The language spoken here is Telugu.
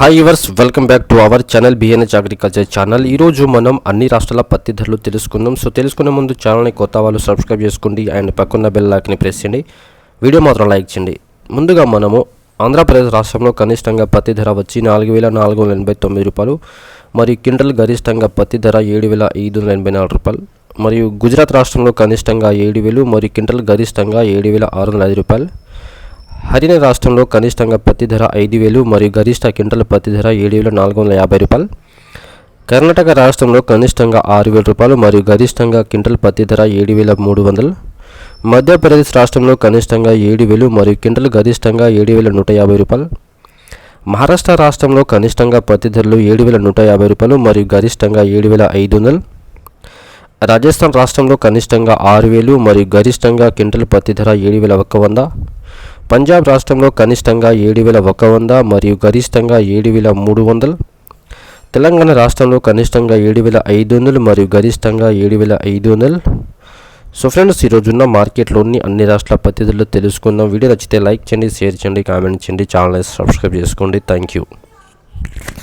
Hi yours welcome back to our channel BNH agriculture channel ఈరోజు మనం అన్ని రాష్ట్రాల పత్తి ధరలు తెలుసుకుందాం. సో తెలుసుకునే ముందు ఛానల్ని కొత్త వాళ్ళు సబ్స్క్రైబ్ చేసుకోండి అండ్ పక్కన్న బెల్ లాక్ని ప్రెస్ చేయండి. వీడియో మాత్రం లైక్ చేయండి. ముందుగా మనము ఆంధ్రప్రదేశ్ రాష్ట్రంలో కనిష్టంగా పత్తి ధర వచ్చి నాలుగు వేల నాలుగు వందల ఎనభై తొమ్మిది రూపాయలు మరియు క్వింటల్ గరిష్టంగా పత్తి ధర ఏడు వేల ఐదు వందల ఎనభై నాలుగు రూపాయలు మరియు గుజరాత్ రాష్ట్రంలో కనిష్టంగా ఏడు వేలు మరియు క్వింటల్ గరిష్టంగా ఏడు వేల ఆరు వందల ఐదు రూపాయలు హర్యానా రాష్ట్రంలో కనిష్టంగా పత్తి ధర ఐదు వేలు మరియు గరిష్ట క్వింటల్ పత్తి ధర ఏడు వేల నాలుగు వందల యాభై రూపాయలు. కర్ణాటక రాష్ట్రంలో కనిష్టంగా ఆరు వేల రూపాయలు మరియు గరిష్టంగా క్వింటల్ పత్తి ధర ఏడు వేల మూడు వందలు. మధ్యప్రదేశ్ రాష్ట్రంలో కనిష్టంగా ఏడు వేలు మరియు క్వింటల్ గరిష్టంగా ఏడు వేల నూట యాభై రూపాయలు. మహారాష్ట్ర రాష్ట్రంలో కనిష్టంగా పత్తి ధరలు ఏడు వేల నూట యాభై రూపాయలు మరియు గరిష్టంగా ఏడు వేల ఐదు వందలు. రాజస్థాన్ రాష్ట్రంలో కనిష్టంగా ఆరు వేలు మరియు గరిష్టంగా క్వింటల్ పత్తి ధర ఏడు వేల ఒక్క వంద. పంజాబ్ రాష్ట్రంలో కనిష్టంగా ఏడు వేల ఒక వంద మరియు గరిష్టంగా ఏడు వేల మూడు వందలు. తెలంగాణ రాష్ట్రంలో కనిష్టంగా ఏడు వేల ఐదు వందలు మరియు గరిష్టంగా ఏడు వేల ఐదు వందలు. సో ఫ్రెండ్స్ ఈరోజున్న మార్కెట్లోని అన్ని రాష్ట్రాల పద్ధతుల్లో తెలుసుకుందాం. వీడియో నచ్చితే లైక్ చేయండి షేర్ చేయండి కామెంట్ చేయండి. ఛానల్ సబ్స్క్రైబ్ చేసుకోండి. Thank you.